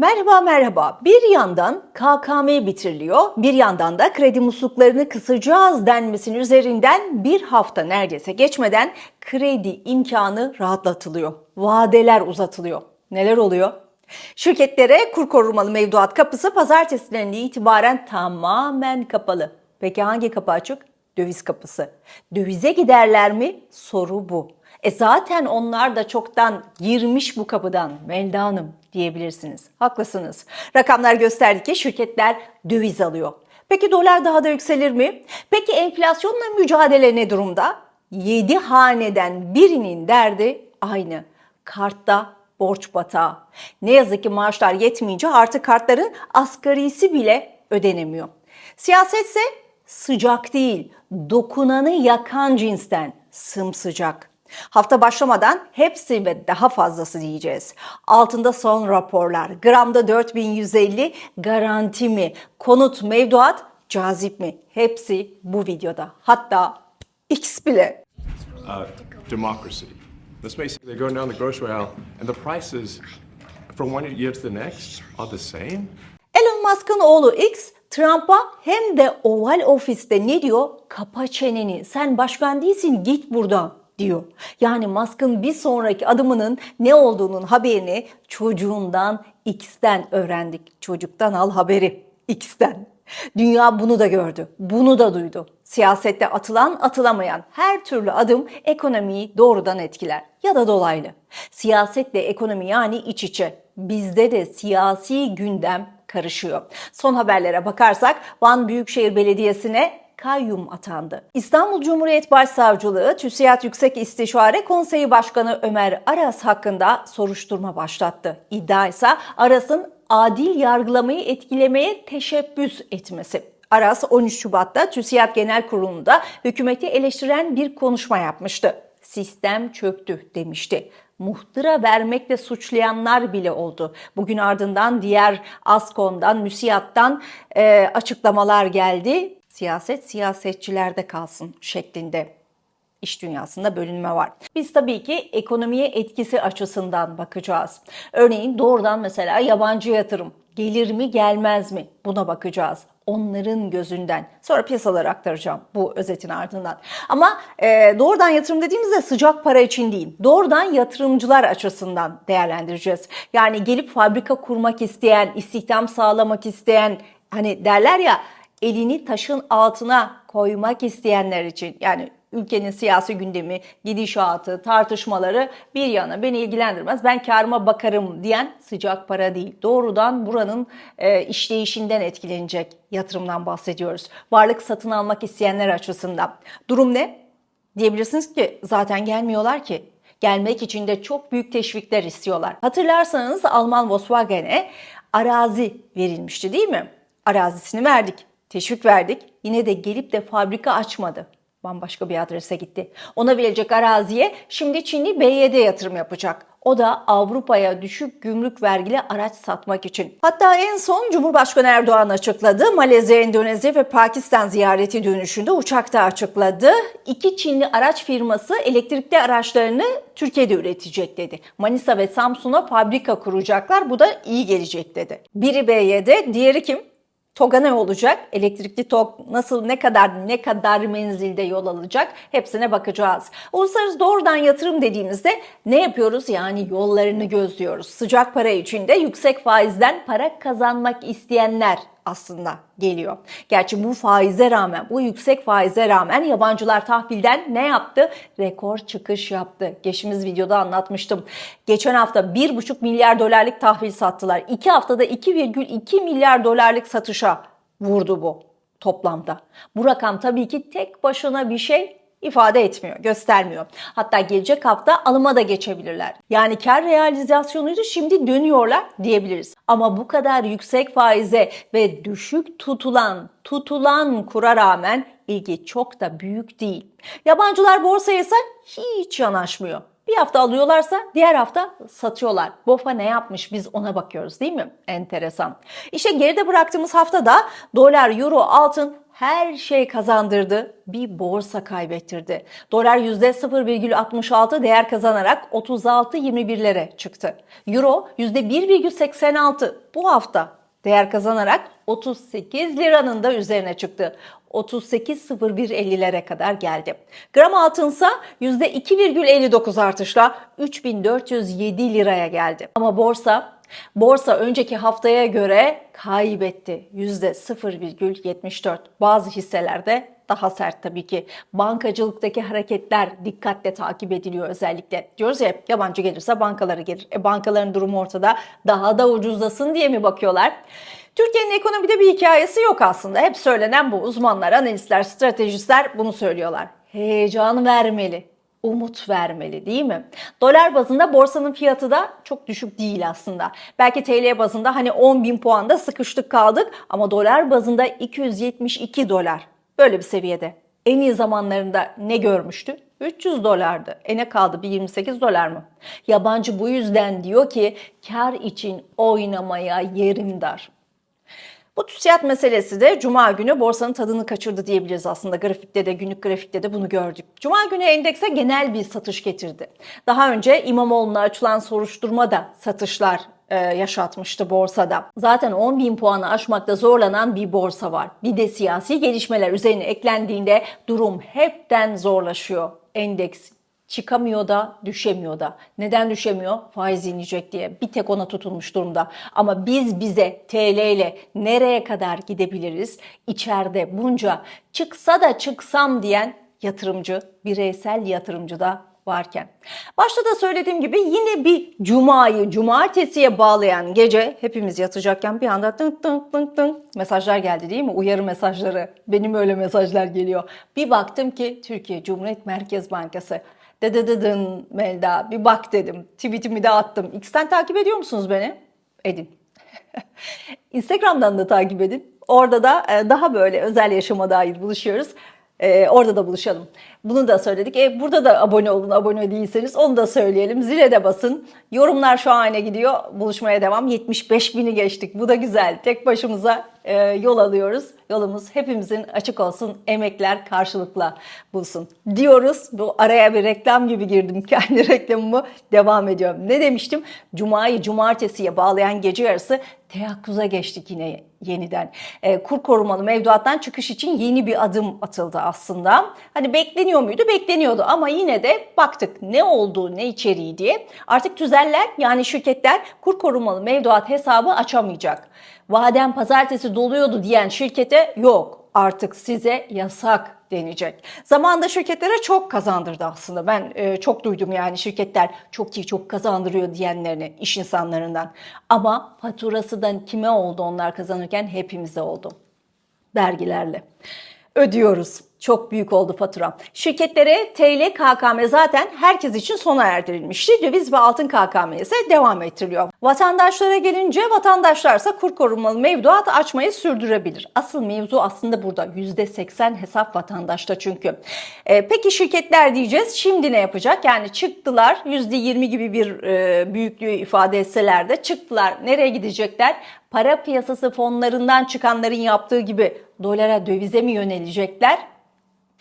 Merhaba merhaba. Bir yandan KKM bitiriliyor, bir yandan da kredi musluklarını kısacağız denmesinin üzerinden bir hafta neredeyse geçmeden kredi imkanı rahatlatılıyor. Vadeler uzatılıyor. Neler oluyor? Şirketlere kur korumalı mevduat kapısı pazartesinden itibaren tamamen kapalı. Peki hangi kapı açık? Döviz kapısı. Dövize giderler mi? Soru bu. E zaten onlar da çoktan girmiş bu kapıdan Melda Hanım diyebilirsiniz. Haklısınız. Rakamlar gösterdi ki şirketler döviz alıyor. Peki dolar daha da yükselir mi? Peki enflasyonla mücadele ne durumda? 7 haneden birinin derdi aynı. Kartta borç batağı. Ne yazık ki maaşlar yetmeyince artık kartların asgarisi bile ödenemiyor. Siyasetse sıcak değil, dokunanı yakan cinsten sımsıcak. Hafta başlamadan hepsi ve daha fazlası diyeceğiz. Altında son raporlar, gramda 4150 garanti mi, konut mevduat cazip mi? Hepsi bu videoda. Hatta X bile. uh, democracy. Let's it, they're going down the grocery aisle, and the prices from one year to the next are the same. Elon Musk'ın oğlu X, Trump'a hem de Oval Ofis'te ne diyor? Kapa çeneni, sen başkan değilsin git buradan diyor. Yani Musk'ın bir sonraki adımının ne olduğunun haberini çocuğundan X'ten öğrendik. Çocuktan al haberi X'ten. Dünya bunu da gördü, bunu da duydu. Siyasette atılan atılamayan her türlü adım ekonomiyi doğrudan etkiler ya da dolaylı. Siyasetle ekonomi yani iç içe. Bizde de siyasi gündem karışıyor. Son haberlere bakarsak Van Büyükşehir Belediyesi'ne kayyum atandı. İstanbul Cumhuriyet Başsavcılığı TÜSİAD Yüksek İstişare Konseyi Başkanı Ömer Aras hakkında soruşturma başlattı. İddia ise Aras'ın adil yargılamayı etkilemeye teşebbüs etmesi. Aras 13 Şubat'ta TÜSİAD Genel Kurulu'nda hükümeti eleştiren bir konuşma yapmıştı. Sistem çöktü demişti muhtıra vermekle suçlayanlar bile oldu. Bugün ardından diğer ASKON'dan, MÜSİAD'dan e, açıklamalar geldi. Siyaset siyasetçilerde kalsın şeklinde iş dünyasında bölünme var. Biz tabii ki ekonomiye etkisi açısından bakacağız. Örneğin doğrudan mesela yabancı yatırım gelir mi gelmez mi buna bakacağız. Onların gözünden. Sonra piyasalara aktaracağım bu özetin ardından. Ama e, doğrudan yatırım dediğimizde sıcak para için değil. Doğrudan yatırımcılar açısından değerlendireceğiz. Yani gelip fabrika kurmak isteyen, istihdam sağlamak isteyen hani derler ya elini taşın altına koymak isteyenler için yani ülkenin siyasi gündemi, gidişatı, tartışmaları bir yana beni ilgilendirmez. Ben karıma bakarım diyen sıcak para değil. Doğrudan buranın e, işleyişinden etkilenecek yatırımdan bahsediyoruz. Varlık satın almak isteyenler açısından. Durum ne? Diyebilirsiniz ki zaten gelmiyorlar ki. Gelmek için de çok büyük teşvikler istiyorlar. Hatırlarsanız Alman Volkswagen'e arazi verilmişti değil mi? Arazisini verdik, teşvik verdik. Yine de gelip de fabrika açmadı bambaşka bir adrese gitti. Ona verecek araziye şimdi Çinli BYD yatırım yapacak. O da Avrupa'ya düşük gümrük vergili araç satmak için. Hatta en son Cumhurbaşkanı Erdoğan açıkladı. Malezya, Endonezya ve Pakistan ziyareti dönüşünde uçakta açıkladı. İki Çinli araç firması elektrikli araçlarını Türkiye'de üretecek dedi. Manisa ve Samsun'a fabrika kuracaklar. Bu da iyi gelecek dedi. Biri BYD, diğeri kim? TOG'a ne olacak? Elektrikli TOG nasıl, ne kadar, ne kadar menzilde yol alacak? Hepsine bakacağız. Uluslararası doğrudan yatırım dediğimizde ne yapıyoruz? Yani yollarını gözlüyoruz. Sıcak para içinde yüksek faizden para kazanmak isteyenler aslında geliyor. Gerçi bu faize rağmen, bu yüksek faize rağmen yabancılar tahvilden ne yaptı? Rekor çıkış yaptı. Geçtiğimiz videoda anlatmıştım. Geçen hafta 1,5 milyar dolarlık tahvil sattılar. 2 haftada 2,2 milyar dolarlık satışa vurdu bu toplamda. Bu rakam tabii ki tek başına bir şey ifade etmiyor, göstermiyor. Hatta gelecek hafta alıma da geçebilirler. Yani kar realizasyonuydu şimdi dönüyorlar diyebiliriz. Ama bu kadar yüksek faize ve düşük tutulan, tutulan kura rağmen ilgi çok da büyük değil. Yabancılar borsaya ise hiç yanaşmıyor. Bir hafta alıyorlarsa diğer hafta satıyorlar. BOFA ne yapmış biz ona bakıyoruz değil mi? Enteresan. İşte geride bıraktığımız haftada dolar, euro, altın her şey kazandırdı, bir borsa kaybettirdi. Dolar %0,66 değer kazanarak 36.21'lere çıktı. Euro %1,86 bu hafta değer kazanarak 38 liranın da üzerine çıktı. 38.0150'lere kadar geldi. Gram altınsa %2,59 artışla 3407 liraya geldi. Ama borsa borsa önceki haftaya göre kaybetti. %0,74. Bazı hisselerde daha sert tabii ki. Bankacılıktaki hareketler dikkatle takip ediliyor özellikle. Diyoruz ya yabancı gelirse bankalara gelir. E bankaların durumu ortada. Daha da ucuzlasın diye mi bakıyorlar? Türkiye'nin ekonomide bir hikayesi yok aslında. Hep söylenen bu. Uzmanlar, analistler, stratejistler bunu söylüyorlar. Heyecan vermeli, umut vermeli değil mi? Dolar bazında borsanın fiyatı da çok düşük değil aslında. Belki TL bazında hani 10 bin puanda sıkıştık kaldık ama dolar bazında 272 dolar. Böyle bir seviyede. En iyi zamanlarında ne görmüştü? 300 dolardı. E ne kaldı? Bir 28 dolar mı? Yabancı bu yüzden diyor ki kar için oynamaya yerim dar. Bu TÜSİAD meselesi de Cuma günü borsanın tadını kaçırdı diyebiliriz aslında. Grafikte de günlük grafikte de bunu gördük. Cuma günü endekse genel bir satış getirdi. Daha önce İmamoğlu'na açılan soruşturma da satışlar e, yaşatmıştı borsada. Zaten 10 bin puanı aşmakta zorlanan bir borsa var. Bir de siyasi gelişmeler üzerine eklendiğinde durum hepten zorlaşıyor. Endeks çıkamıyor da düşemiyor da. Neden düşemiyor? Faiz inecek diye. Bir tek ona tutulmuş durumda. Ama biz bize TL ile nereye kadar gidebiliriz? İçeride bunca çıksa da çıksam diyen yatırımcı, bireysel yatırımcı da varken. Başta da söylediğim gibi yine bir cumayı cumartesiye bağlayan gece hepimiz yatacakken bir anda tınk tınk tınk tınk mesajlar geldi değil mi? Uyarı mesajları. Benim öyle mesajlar geliyor. Bir baktım ki Türkiye Cumhuriyet Merkez Bankası Dıdıdıdın Melda bir bak dedim. Tweetimi de attım. X'ten takip ediyor musunuz beni? Edin. Instagram'dan da takip edin. Orada da e, daha böyle özel yaşama dair buluşuyoruz. E, orada da buluşalım. Bunu da söyledik. E, burada da abone olun. Abone değilseniz onu da söyleyelim. Zile de basın. Yorumlar şahane gidiyor. Buluşmaya devam. 75 bini geçtik. Bu da güzel. Tek başımıza e, yol alıyoruz. Yolumuz hepimizin açık olsun. Emekler karşılıkla bulsun diyoruz. Bu araya bir reklam gibi girdim. Kendi reklamımı devam ediyorum. Ne demiştim? Cuma'yı cumartesiye bağlayan gece yarısı teyakkuza geçtik yine yeniden. E, kur korumalı mevduattan çıkış için yeni bir adım atıldı aslında. Hani bekleniyor muydu? Bekleniyordu ama yine de baktık ne olduğu ne içeriği diye. Artık tüzeller yani şirketler kur korumalı mevduat hesabı açamayacak. Vadem pazartesi doluyordu diyen şirkete yok artık size yasak denecek. Zamanında şirketlere çok kazandırdı aslında. Ben e, çok duydum yani şirketler çok iyi çok kazandırıyor diyenlerini iş insanlarından. Ama faturasından kime oldu onlar kazanırken hepimize oldu. Vergilerle. Ödüyoruz. Çok büyük oldu fatura. Şirketlere TL KKM zaten herkes için sona erdirilmişti. Döviz ve altın KKM ise devam ettiriliyor. Vatandaşlara gelince vatandaşlarsa kur korumalı mevduat açmayı sürdürebilir. Asıl mevzu aslında burada. %80 hesap vatandaşta çünkü. E, peki şirketler diyeceğiz. Şimdi ne yapacak? Yani çıktılar %20 gibi bir e, büyüklüğü ifade etseler de çıktılar. Nereye gidecekler? Para piyasası fonlarından çıkanların yaptığı gibi dolara dövize mi yönelecekler?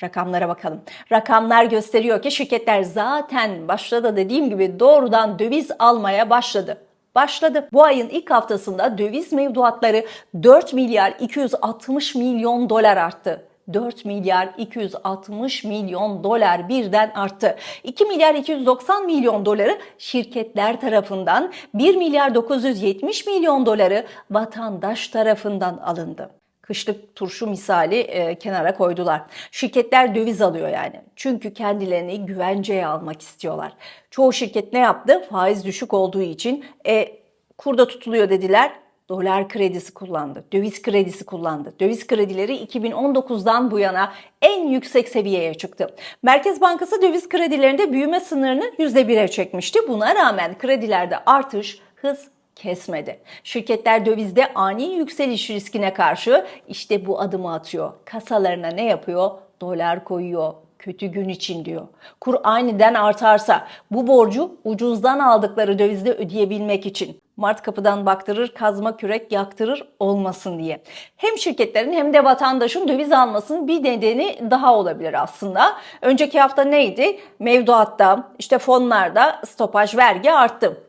Rakamlara bakalım. Rakamlar gösteriyor ki şirketler zaten başladı dediğim gibi doğrudan döviz almaya başladı. Başladı. Bu ayın ilk haftasında döviz mevduatları 4 milyar 260 milyon dolar arttı. 4 milyar 260 milyon dolar birden arttı. 2 milyar 290 milyon doları şirketler tarafından, 1 milyar 970 milyon doları vatandaş tarafından alındı kışlık turşu misali e, kenara koydular. Şirketler döviz alıyor yani. Çünkü kendilerini güvenceye almak istiyorlar. Çoğu şirket ne yaptı? Faiz düşük olduğu için e, kurda tutuluyor dediler. Dolar kredisi kullandı, döviz kredisi kullandı. Döviz kredileri 2019'dan bu yana en yüksek seviyeye çıktı. Merkez Bankası döviz kredilerinde büyüme sınırını %1'e çekmişti. Buna rağmen kredilerde artış hız kesmedi. Şirketler dövizde ani yükseliş riskine karşı işte bu adımı atıyor. Kasalarına ne yapıyor? Dolar koyuyor. Kötü gün için diyor. Kur aniden artarsa bu borcu ucuzdan aldıkları dövizde ödeyebilmek için Mart kapıdan baktırır, kazma kürek yaktırır olmasın diye. Hem şirketlerin hem de vatandaşın döviz almasının bir nedeni daha olabilir aslında. Önceki hafta neydi? Mevduatta, işte fonlarda stopaj vergi arttı.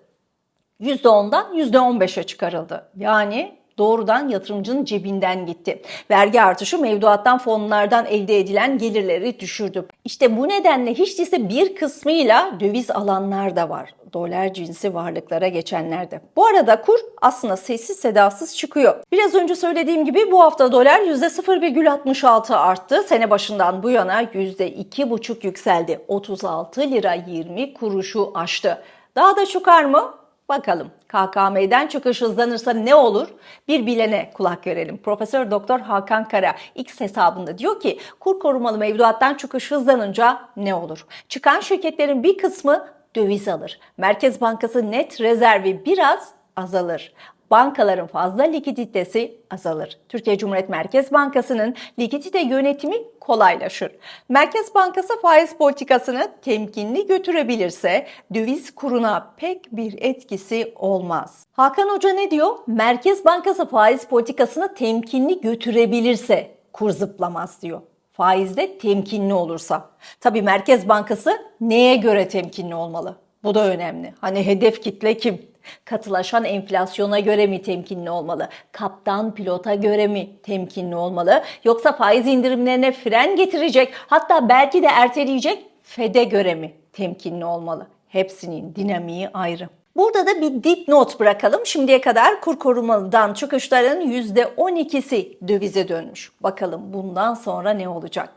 %10'dan %15'e çıkarıldı. Yani doğrudan yatırımcının cebinden gitti. Vergi artışı mevduattan fonlardan elde edilen gelirleri düşürdü. İşte bu nedenle hiç değilse bir kısmıyla döviz alanlar da var. Dolar cinsi varlıklara geçenler de. Bu arada kur aslında sessiz sedasız çıkıyor. Biraz önce söylediğim gibi bu hafta dolar %0,66 arttı. Sene başından bu yana %2,5 yükseldi. 36 lira 20 kuruşu aştı. Daha da çıkar mı? Bakalım KKM'den çıkış hızlanırsa ne olur? Bir bilene kulak verelim. Profesör Doktor Hakan Kara X hesabında diyor ki kur korumalı mevduattan çıkış hızlanınca ne olur? Çıkan şirketlerin bir kısmı döviz alır. Merkez Bankası net rezervi biraz azalır bankaların fazla likiditesi azalır. Türkiye Cumhuriyet Merkez Bankası'nın likidite yönetimi kolaylaşır. Merkez Bankası faiz politikasını temkinli götürebilirse döviz kuruna pek bir etkisi olmaz. Hakan Hoca ne diyor? Merkez Bankası faiz politikasını temkinli götürebilirse kur zıplamaz diyor faizde temkinli olursa. Tabii Merkez Bankası neye göre temkinli olmalı? Bu da önemli. Hani hedef kitle kim? Katılaşan enflasyona göre mi temkinli olmalı? Kaptan pilota göre mi temkinli olmalı? Yoksa faiz indirimlerine fren getirecek hatta belki de erteleyecek FED'e göre mi temkinli olmalı? Hepsinin dinamiği ayrı. Burada da bir dipnot bırakalım. Şimdiye kadar kur korumalıdan çıkışların %12'si dövize dönmüş. Bakalım bundan sonra ne olacak?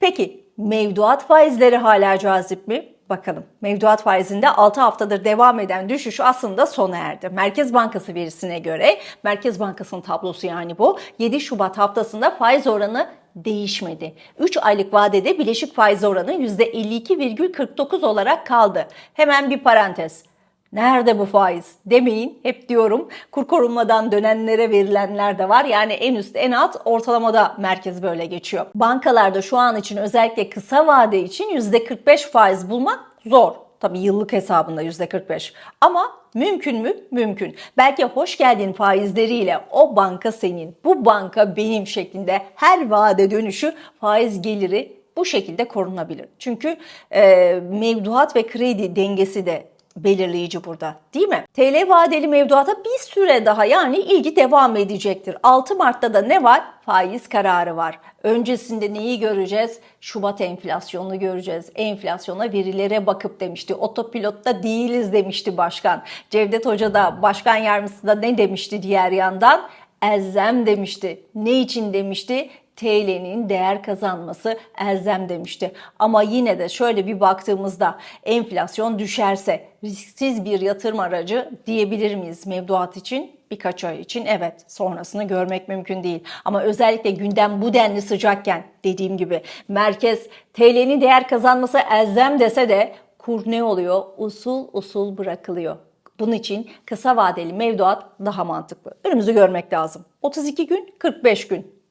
Peki mevduat faizleri hala cazip mi? Bakalım. Mevduat faizinde 6 haftadır devam eden düşüş aslında sona erdi. Merkez Bankası verisine göre, Merkez Bankası'nın tablosu yani bu, 7 Şubat haftasında faiz oranı değişmedi. 3 aylık vadede bileşik faiz oranı %52,49 olarak kaldı. Hemen bir parantez. Nerede bu faiz demeyin. Hep diyorum kur korumadan dönenlere verilenler de var. Yani en üst en alt ortalamada merkez böyle geçiyor. Bankalarda şu an için özellikle kısa vade için %45 faiz bulmak zor. Tabii yıllık hesabında %45. Ama mümkün mü? Mümkün. Belki hoş geldin faizleriyle o banka senin, bu banka benim şeklinde her vade dönüşü faiz geliri bu şekilde korunabilir. Çünkü e, mevduat ve kredi dengesi de belirleyici burada değil mi? TL vadeli mevduata bir süre daha yani ilgi devam edecektir. 6 Mart'ta da ne var? Faiz kararı var. Öncesinde neyi göreceğiz? Şubat enflasyonunu göreceğiz. Enflasyona verilere bakıp demişti. Otopilotta değiliz demişti başkan. Cevdet Hoca da başkan yardımcısı da ne demişti diğer yandan? Elzem demişti. Ne için demişti? TL'nin değer kazanması elzem demişti. Ama yine de şöyle bir baktığımızda enflasyon düşerse risksiz bir yatırım aracı diyebilir miyiz mevduat için? Birkaç ay için evet sonrasını görmek mümkün değil. Ama özellikle gündem bu denli sıcakken dediğim gibi merkez TL'nin değer kazanması elzem dese de kur ne oluyor? Usul usul bırakılıyor. Bunun için kısa vadeli mevduat daha mantıklı. Önümüzü görmek lazım. 32 gün, 45 gün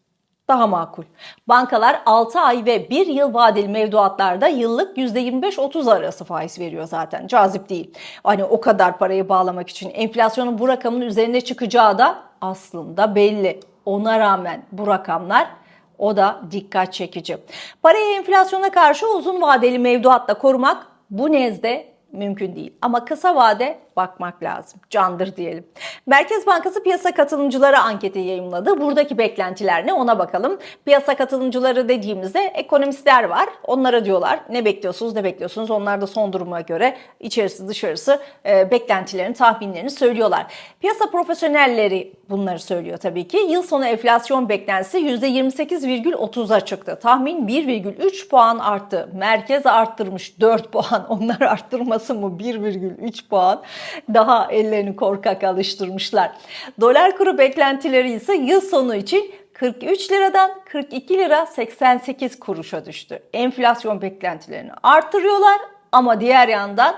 daha makul. Bankalar 6 ay ve 1 yıl vadeli mevduatlarda yıllık %25-30 arası faiz veriyor zaten. Cazip değil. Hani o kadar parayı bağlamak için enflasyonun bu rakamın üzerine çıkacağı da aslında belli. Ona rağmen bu rakamlar o da dikkat çekici. Parayı enflasyona karşı uzun vadeli mevduatla korumak bu nezde mümkün değil. Ama kısa vade bakmak lazım. Candır diyelim. Merkez Bankası piyasa katılımcıları anketi yayımladı. Buradaki beklentiler ne ona bakalım. Piyasa katılımcıları dediğimizde ekonomistler var. Onlara diyorlar ne bekliyorsunuz ne bekliyorsunuz. Onlar da son duruma göre içerisi dışarısı e, beklentilerini tahminlerini söylüyorlar. Piyasa profesyonelleri bunları söylüyor tabii ki. Yıl sonu enflasyon beklentisi %28,30'a çıktı. Tahmin 1,3 puan arttı. Merkez arttırmış 4 puan. Onlar arttırması mı 1,3 puan? Daha ellerini korkak alıştırmışlar. Dolar kuru beklentileri ise yıl sonu için 43 liradan 42 lira 88 kuruşa düştü. Enflasyon beklentilerini arttırıyorlar ama diğer yandan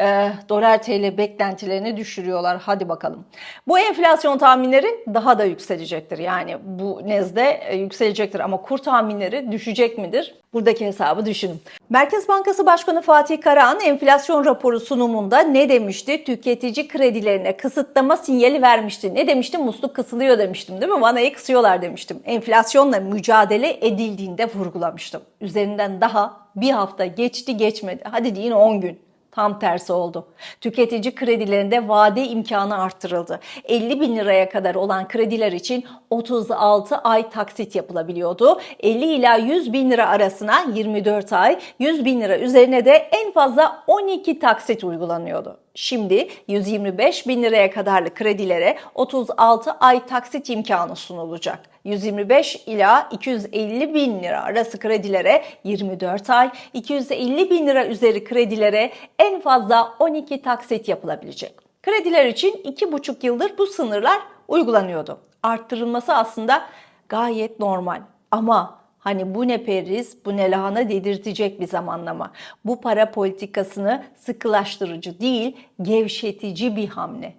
e, dolar TL beklentilerini düşürüyorlar. Hadi bakalım. Bu enflasyon tahminleri daha da yükselecektir. Yani bu nezde e, yükselecektir ama kur tahminleri düşecek midir? Buradaki hesabı düşünün. Merkez Bankası Başkanı Fatih Karahan enflasyon raporu sunumunda ne demişti? Tüketici kredilerine kısıtlama sinyali vermişti. Ne demiştim? Musluk kısılıyor demiştim değil mi? Vanayı kısıyorlar demiştim. Enflasyonla mücadele edildiğinde vurgulamıştım. Üzerinden daha bir hafta geçti geçmedi. Hadi deyin 10 gün. Tam tersi oldu. Tüketici kredilerinde vade imkanı arttırıldı. 50 bin liraya kadar olan krediler için 36 ay taksit yapılabiliyordu. 50 ila 100 bin lira arasına 24 ay, 100 bin lira üzerine de en fazla 12 taksit uygulanıyordu. Şimdi 125 bin liraya kadarlı kredilere 36 ay taksit imkanı sunulacak. 125 ila 250 bin lira arası kredilere 24 ay, 250 bin lira üzeri kredilere en fazla 12 taksit yapılabilecek. Krediler için 2,5 yıldır bu sınırlar uygulanıyordu. Arttırılması aslında gayet normal. Ama hani bu ne periz, bu ne lahana dedirtecek bir zamanlama. Bu para politikasını sıkılaştırıcı değil, gevşetici bir hamle.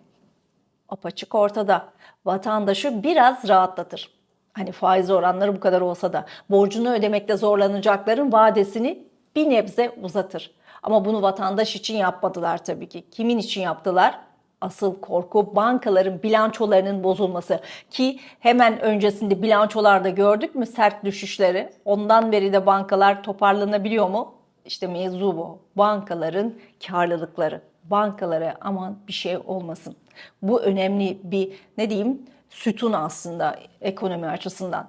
Apaçık ortada. Vatandaşı biraz rahatlatır. Hani faiz oranları bu kadar olsa da borcunu ödemekte zorlanacakların vadesini bir nebze uzatır. Ama bunu vatandaş için yapmadılar tabii ki. Kimin için yaptılar? Asıl korku bankaların bilançolarının bozulması ki hemen öncesinde bilançolarda gördük mü sert düşüşleri. Ondan beri de bankalar toparlanabiliyor mu? İşte mevzu bu. Bankaların karlılıkları. Bankalara aman bir şey olmasın. Bu önemli bir ne diyeyim sütun aslında ekonomi açısından.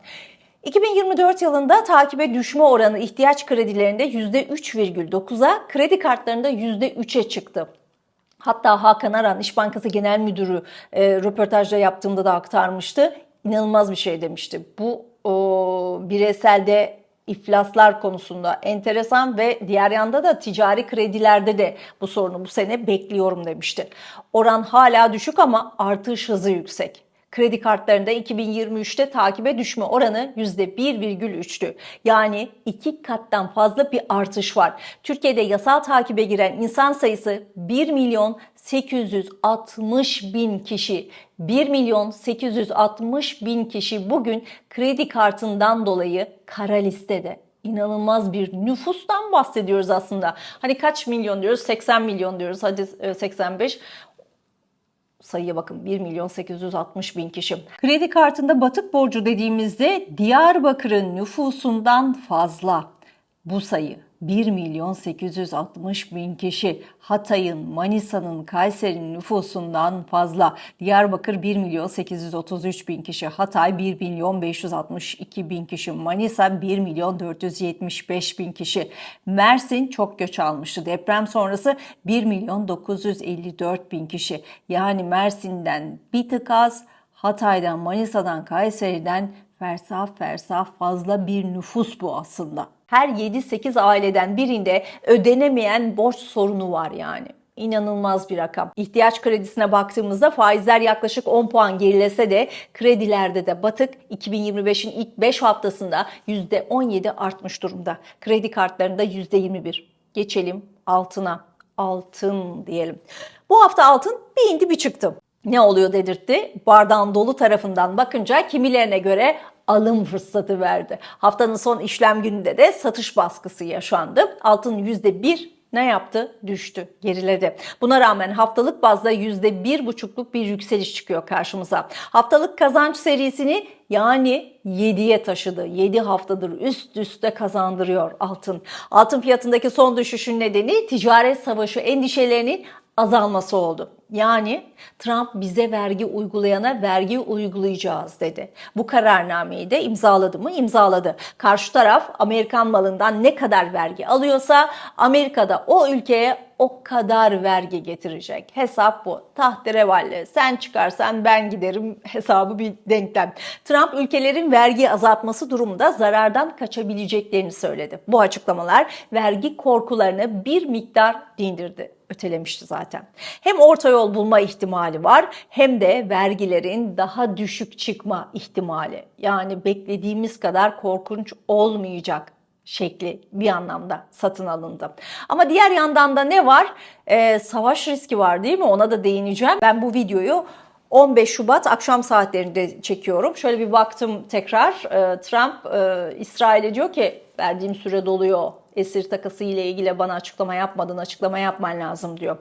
2024 yılında takibe düşme oranı ihtiyaç kredilerinde %3,9'a, kredi kartlarında %3'e çıktı. Hatta Hakan Aran, İş Bankası Genel Müdürü e, röportajda yaptığımda da aktarmıştı. İnanılmaz bir şey demişti. Bu o, bireyselde iflaslar konusunda enteresan ve diğer yanda da ticari kredilerde de bu sorunu bu sene bekliyorum demişti. Oran hala düşük ama artış hızı yüksek. Kredi kartlarında 2023'te takibe düşme oranı %1,3'tü. Yani iki kattan fazla bir artış var. Türkiye'de yasal takibe giren insan sayısı 1 milyon 860 bin kişi. 1 milyon 860 bin kişi bugün kredi kartından dolayı kara listede inanılmaz bir nüfustan bahsediyoruz aslında. Hani kaç milyon diyoruz? 80 milyon diyoruz. Hadi e, 85 sayıya bakın 1 milyon 860 bin kişi. Kredi kartında batık borcu dediğimizde Diyarbakır'ın nüfusundan fazla bu sayı 1 milyon 860 bin kişi. Hatay'ın, Manisa'nın, Kayseri'nin nüfusundan fazla. Diyarbakır 1 milyon 833 bin kişi. Hatay 1 milyon 562 bin kişi. Manisa 1 milyon 475 bin kişi. Mersin çok göç almıştı. Deprem sonrası 1 milyon 954 bin kişi. Yani Mersin'den bir tık az, Hatay'dan, Manisa'dan, Kayseri'den fersah fersah fazla bir nüfus bu aslında. Her 7-8 aileden birinde ödenemeyen borç sorunu var yani. İnanılmaz bir rakam. İhtiyaç kredisine baktığımızda faizler yaklaşık 10 puan gerilese de kredilerde de batık 2025'in ilk 5 haftasında %17 artmış durumda. Kredi kartlarında %21. Geçelim altına. Altın diyelim. Bu hafta altın bir indi bir çıktı ne oluyor dedirtti. Bardağın dolu tarafından bakınca kimilerine göre alım fırsatı verdi. Haftanın son işlem gününde de satış baskısı yaşandı. Altın %1 ne yaptı? Düştü, geriledi. Buna rağmen haftalık bazda %1,5'luk bir yükseliş çıkıyor karşımıza. Haftalık kazanç serisini yani 7'ye taşıdı. 7 haftadır üst üste kazandırıyor altın. Altın fiyatındaki son düşüşün nedeni ticaret savaşı endişelerinin azalması oldu. Yani Trump bize vergi uygulayana vergi uygulayacağız dedi. Bu kararnameyi de imzaladı mı? İmzaladı. Karşı taraf Amerikan malından ne kadar vergi alıyorsa Amerika'da o ülkeye o kadar vergi getirecek. Hesap bu. Tahterevalli. Sen çıkarsan ben giderim hesabı bir denklem. Trump ülkelerin vergi azaltması durumunda zarardan kaçabileceklerini söyledi. Bu açıklamalar vergi korkularını bir miktar dindirdi ötelemişti zaten. Hem orta yol bulma ihtimali var hem de vergilerin daha düşük çıkma ihtimali. Yani beklediğimiz kadar korkunç olmayacak şekli bir anlamda satın alındı. Ama diğer yandan da ne var? Ee, savaş riski var değil mi? Ona da değineceğim. Ben bu videoyu 15 Şubat akşam saatlerinde çekiyorum. Şöyle bir baktım tekrar. Ee, Trump e, İsrail'e diyor ki verdiğim süre doluyor. Esir takası ile ilgili bana açıklama yapmadın, açıklama yapman lazım diyor.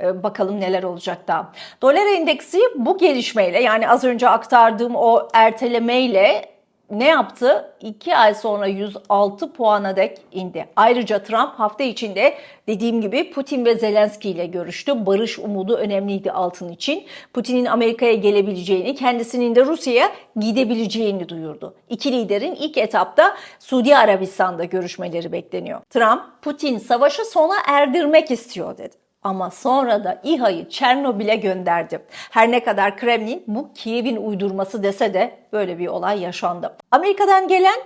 Ee, bakalım neler olacak daha. Dolar endeksi bu gelişmeyle yani az önce aktardığım o ertelemeyle ne yaptı? 2 ay sonra 106 puana dek indi. Ayrıca Trump hafta içinde dediğim gibi Putin ve Zelenski ile görüştü. Barış umudu önemliydi altın için. Putin'in Amerika'ya gelebileceğini, kendisinin de Rusya'ya gidebileceğini duyurdu. İki liderin ilk etapta Suudi Arabistan'da görüşmeleri bekleniyor. Trump, Putin savaşı sona erdirmek istiyor dedi. Ama sonra da İHA'yı Çernobil'e gönderdi. Her ne kadar Kremlin bu Kiev'in uydurması dese de böyle bir olay yaşandı. Amerika'dan gelen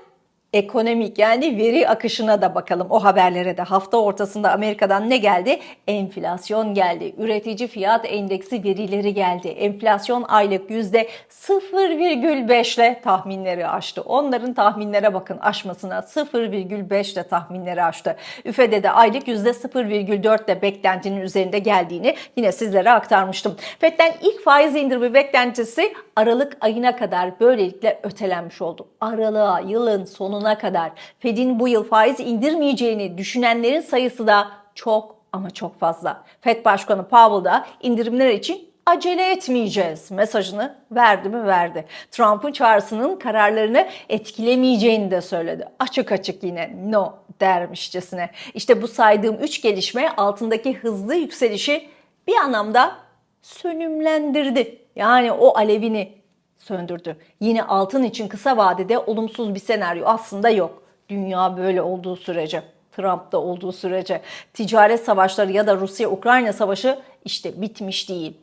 ekonomik yani veri akışına da bakalım o haberlere de. Hafta ortasında Amerika'dan ne geldi? Enflasyon geldi. Üretici fiyat endeksi verileri geldi. Enflasyon aylık yüzde 0,5 ile tahminleri aştı. Onların tahminlere bakın aşmasına 0,5 ile tahminleri aştı. Üfede de aylık yüzde 0,4 ile beklentinin üzerinde geldiğini yine sizlere aktarmıştım. FED'den ilk faiz indirimi beklentisi Aralık ayına kadar böylelikle ötelenmiş oldu. Aralığa yılın sonuna kadar Fed'in bu yıl faiz indirmeyeceğini düşünenlerin sayısı da çok ama çok fazla. Fed Başkanı Powell da indirimler için acele etmeyeceğiz mesajını verdi mi verdi. Trump'ın çağrısının kararlarını etkilemeyeceğini de söyledi. Açık açık yine no dermişçesine. İşte bu saydığım üç gelişme altındaki hızlı yükselişi bir anlamda sönümlendirdi. Yani o alevini söndürdü. Yine altın için kısa vadede olumsuz bir senaryo aslında yok. Dünya böyle olduğu sürece, Trump'ta olduğu sürece ticaret savaşları ya da Rusya-Ukrayna savaşı işte bitmiş değil.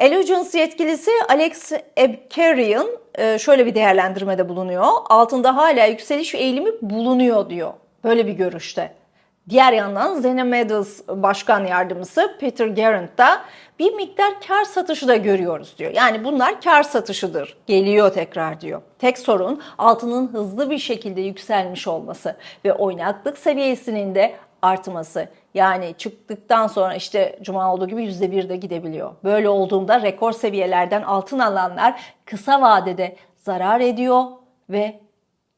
Allegiance yetkilisi Alex Ebkerian e, şöyle bir değerlendirmede bulunuyor. Altında hala yükseliş eğilimi bulunuyor diyor. Böyle bir görüşte. Diğer yandan Zena Meadows Başkan Yardımcısı Peter Garrett da bir miktar kar satışı da görüyoruz diyor. Yani bunlar kar satışıdır. Geliyor tekrar diyor. Tek sorun altının hızlı bir şekilde yükselmiş olması ve oynaklık seviyesinin de artması. Yani çıktıktan sonra işte cuma olduğu gibi %1 de gidebiliyor. Böyle olduğunda rekor seviyelerden altın alanlar kısa vadede zarar ediyor ve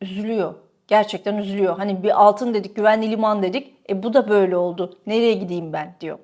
üzülüyor. Gerçekten üzülüyor. Hani bir altın dedik, güvenli liman dedik. E bu da böyle oldu. Nereye gideyim ben diyor.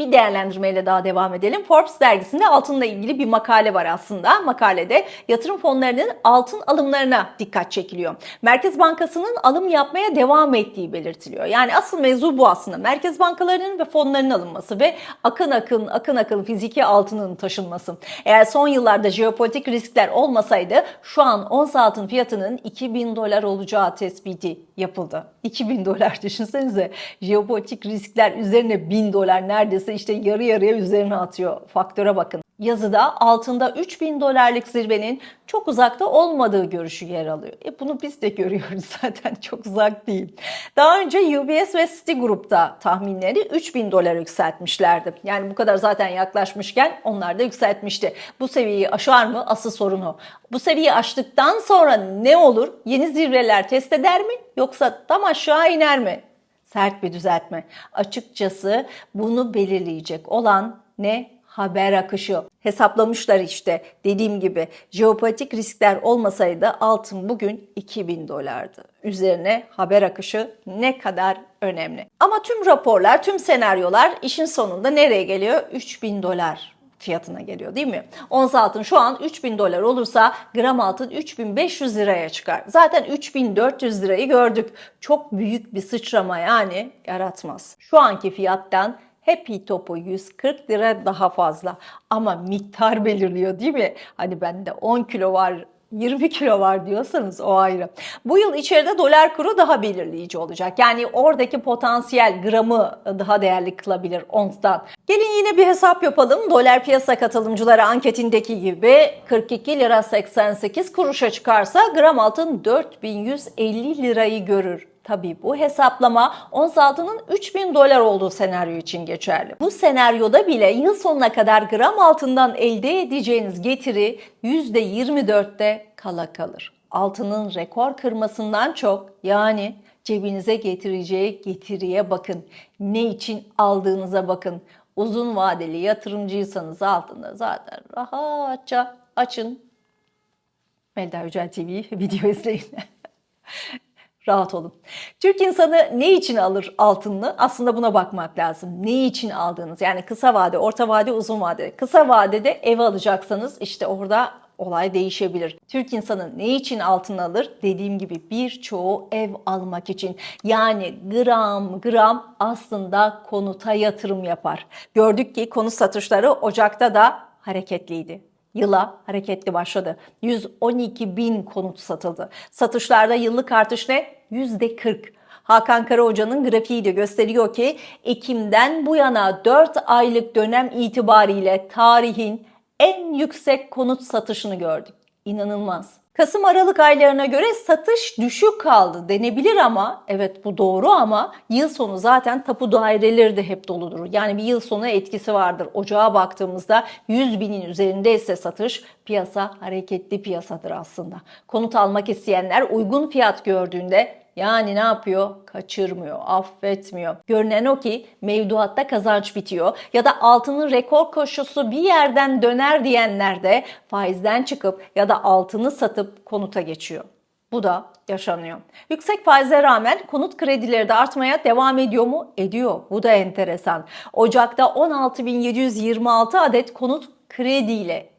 Bir değerlendirmeyle daha devam edelim. Forbes dergisinde altınla ilgili bir makale var aslında. Makalede yatırım fonlarının altın alımlarına dikkat çekiliyor. Merkez Bankası'nın alım yapmaya devam ettiği belirtiliyor. Yani asıl mevzu bu aslında. Merkez bankalarının ve fonların alınması ve akın akın akın akın fiziki altının taşınması. Eğer son yıllarda jeopolitik riskler olmasaydı şu an ons altın fiyatının 2000 dolar olacağı tespiti yapıldı. 2000 dolar düşünsenize. Jeopolitik riskler üzerine 1000 dolar neredeyse işte yarı yarıya üzerine atıyor. Faktöre bakın. Yazıda altında 3000 dolarlık zirvenin çok uzakta olmadığı görüşü yer alıyor. E bunu biz de görüyoruz zaten çok uzak değil. Daha önce UBS ve Citigroup'ta tahminleri 3000 dolar yükseltmişlerdi. Yani bu kadar zaten yaklaşmışken onlar da yükseltmişti. Bu seviyeyi aşar mı? Asıl sorun o. Bu seviyeyi aştıktan sonra ne olur? Yeni zirveler test eder mi? Yoksa tam aşağı iner mi? Sert bir düzeltme. Açıkçası bunu belirleyecek olan ne? haber akışı. Hesaplamışlar işte dediğim gibi jeopolitik riskler olmasaydı altın bugün 2000 dolardı. Üzerine haber akışı ne kadar önemli. Ama tüm raporlar, tüm senaryolar işin sonunda nereye geliyor? 3000 dolar fiyatına geliyor değil mi? Ons altın şu an 3000 dolar olursa gram altın 3500 liraya çıkar. Zaten 3400 lirayı gördük. Çok büyük bir sıçrama yani yaratmaz. Şu anki fiyattan Happy topu 140 lira daha fazla ama miktar belirliyor değil mi? Hani bende 10 kilo var 20 kilo var diyorsanız o ayrı. Bu yıl içeride dolar kuru daha belirleyici olacak. Yani oradaki potansiyel gramı daha değerli kılabilir onstan. Gelin yine bir hesap yapalım. Dolar piyasa katılımcıları anketindeki gibi 42 lira 88 kuruşa çıkarsa gram altın 4150 lirayı görür. Tabii bu hesaplama ons altının 3000 dolar olduğu senaryo için geçerli. Bu senaryoda bile yıl sonuna kadar gram altından elde edeceğiniz getiri %24'te kala kalır. altının rekor kırmasından çok yani cebinize getireceği getiriye bakın. Ne için aldığınıza bakın. Uzun vadeli yatırımcıysanız altında zaten rahatça açın. Melda Yücel TV video izleyin. Rahat olun. Türk insanı ne için alır altınını? Aslında buna bakmak lazım. Ne için aldığınız? Yani kısa vade, orta vade, uzun vade. Kısa vadede ev alacaksanız işte orada olay değişebilir. Türk insanı ne için altın alır? Dediğim gibi birçoğu ev almak için. Yani gram gram aslında konuta yatırım yapar. Gördük ki konut satışları Ocak'ta da hareketliydi yıla hareketli başladı. 112 bin konut satıldı. Satışlarda yıllık artış ne? %40. Hakan Karahoca'nın grafiği de gösteriyor ki Ekim'den bu yana 4 aylık dönem itibariyle tarihin en yüksek konut satışını gördük. İnanılmaz. Kasım Aralık aylarına göre satış düşük kaldı denebilir ama evet bu doğru ama yıl sonu zaten tapu daireleri de hep doludur. Yani bir yıl sonu etkisi vardır. Ocağa baktığımızda 100 binin üzerinde ise satış piyasa hareketli piyasadır aslında. Konut almak isteyenler uygun fiyat gördüğünde yani ne yapıyor? Kaçırmıyor, affetmiyor. Görünen o ki mevduatta kazanç bitiyor ya da altının rekor koşusu bir yerden döner diyenler de faizden çıkıp ya da altını satıp konuta geçiyor. Bu da yaşanıyor. Yüksek faize rağmen konut kredileri de artmaya devam ediyor mu? Ediyor. Bu da enteresan. Ocak'ta 16.726 adet konut krediyle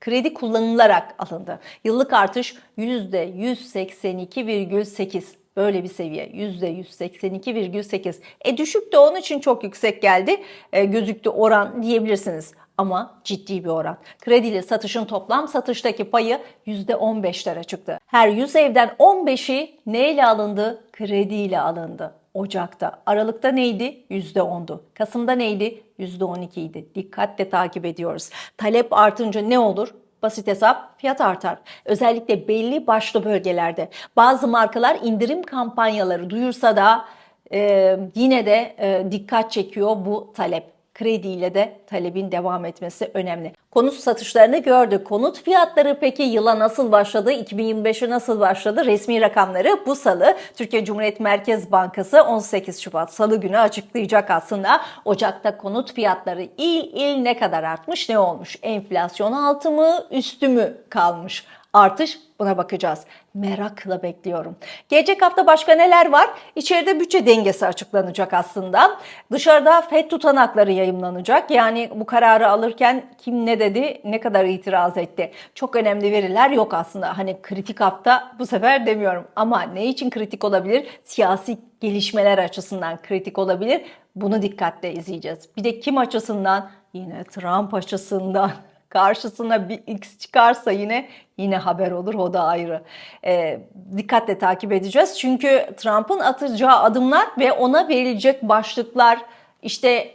kredi kullanılarak alındı. Yıllık artış %182,8. Böyle bir seviye %182,8. E düşük de onun için çok yüksek geldi. E, gözüktü oran diyebilirsiniz. Ama ciddi bir oran. Krediyle satışın toplam satıştaki payı %15'lere çıktı. Her 100 evden 15'i neyle alındı? Krediyle alındı. Ocak'ta. Aralık'ta neydi? %10'du. Kasım'da neydi? %12 idi. Dikkatle takip ediyoruz. Talep artınca ne olur? Basit hesap fiyat artar. Özellikle belli başlı bölgelerde. Bazı markalar indirim kampanyaları duyursa da e, yine de e, dikkat çekiyor bu talep krediyle de talebin devam etmesi önemli. Konut satışlarını gördük. Konut fiyatları peki yıla nasıl başladı? 2025'e nasıl başladı? Resmi rakamları bu salı Türkiye Cumhuriyet Merkez Bankası 18 Şubat salı günü açıklayacak aslında. Ocak'ta konut fiyatları il il ne kadar artmış ne olmuş? Enflasyon altı mı üstü mü kalmış? Artış buna bakacağız. Merakla bekliyorum. Gelecek hafta başka neler var? İçeride bütçe dengesi açıklanacak aslında. Dışarıda FED tutanakları yayımlanacak. Yani bu kararı alırken kim ne dedi, ne kadar itiraz etti. Çok önemli veriler yok aslında. Hani kritik hafta bu sefer demiyorum. Ama ne için kritik olabilir? Siyasi gelişmeler açısından kritik olabilir. Bunu dikkatle izleyeceğiz. Bir de kim açısından? Yine Trump açısından karşısına bir X çıkarsa yine yine haber olur o da ayrı. E, dikkatle takip edeceğiz. Çünkü Trump'ın atacağı adımlar ve ona verilecek başlıklar işte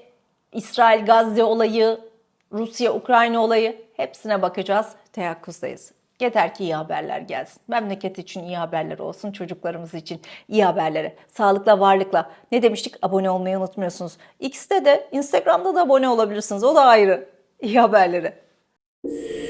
İsrail Gazze olayı, Rusya Ukrayna olayı hepsine bakacağız. Teyakkuzdayız. Yeter ki iyi haberler gelsin. Memleket için iyi haberler olsun, çocuklarımız için iyi haberleri. Sağlıkla, varlıkla. Ne demiştik? Abone olmayı unutmuyorsunuz. X'te de, Instagram'da da abone olabilirsiniz. O da ayrı. İyi you